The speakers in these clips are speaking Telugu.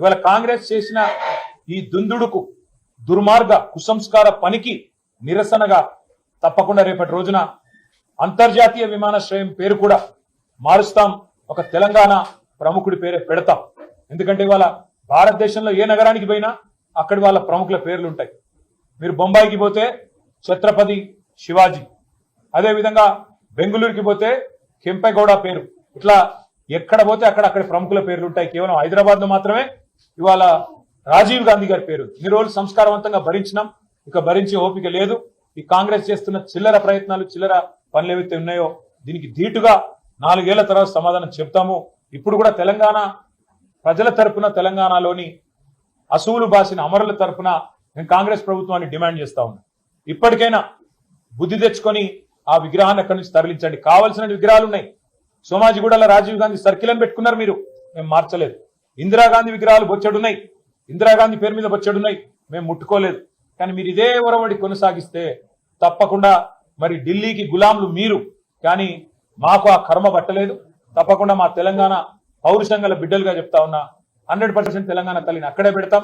ఇవాళ కాంగ్రెస్ చేసిన ఈ దుందుడుకు దుర్మార్గ కుసంస్కార పనికి నిరసనగా తప్పకుండా రేపటి రోజున అంతర్జాతీయ విమానాశ్రయం పేరు కూడా మారుస్తాం. ఒక తెలంగాణ ప్రముఖుడి పేరే పెడతాం. ఎందుకంటే ఇవాళ భారతదేశంలో ఏ నగరానికి పోయినా అక్కడి వాళ్ళ ప్రముఖుల పేర్లు ఉంటాయి. మీరు బొంబాయికి పోతే ఛత్రపతి శివాజీ. అదే విధంగా బెంగళూరుకి పోతే కెంపెగౌడ పేరు. ఇట్లా ఎక్కడ పోతే అక్కడ అక్కడ ప్రముఖుల పేర్లు ఉంటాయి. కేవలం హైదరాబాద్లో మాత్రమే ఇవాళ రాజీవ్ గాంధీ గారి పేరు. ఇన్ని రోజులు సంస్కారవంతంగా భరించినాం. ఇక భరించే ఓపిక లేదు. ఈ కాంగ్రెస్ చేస్తున్న చిల్లర ప్రయత్నాలు చిల్లర పనులు ఏవైతే ఉన్నాయో దీనికి ధీటుగా నాలుగేళ్ళ తర్వాత సమాధానం చెప్తాము. ఇప్పుడు కూడా తెలంగాణ ప్రజల తరపున తెలంగాణలోని అసువులు బాసిన అమరుల తరపున నేను కాంగ్రెస్ ప్రభుత్వాన్ని డిమాండ్ చేస్తా ఉన్నా. ఇప్పటికైనా బుద్ధి తెచ్చుకొని ఆ విగ్రహాన్ని అక్కడి నుంచి తరలించండి. కావలసిన విగ్రహాలు ఉన్నాయి. సోమాజిగూడలో రాజీవ్ గాంధీ సర్కిల్ అని పెట్టుకున్నారు మీరు. మేము మార్చలేదు. ఇందిరాగాంధీ విగ్రహాలు బొచ్చడున్నాయి. ఇందిరాగాంధీ పేరు మీద బొచ్చడున్నాయి. మేము ముట్టుకోలేదు. కానీ మీరు ఇదే ఒరవడి కొనసాగిస్తే తప్పకుండా మరి ఢిల్లీకి గులాంలు మీరు. కానీ మాకు ఆ కర్మ పట్టలేదు. తప్పకుండా మా తెలంగాణ పౌరుషంగల బిడ్డలుగా చెప్తా ఉన్నా హండ్రెడ్ పర్సెంట్ తెలంగాణ తల్లిని అక్కడే పెడతాం.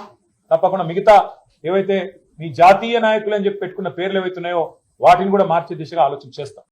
తప్పకుండా మిగతా ఏవైతే మీ జాతీయ నాయకులు అని చెప్పి పెట్టుకున్న పేర్లు ఏవైతున్నాయో వాటిని కూడా మార్చే దిశగా ఆలోచన చేస్తాం.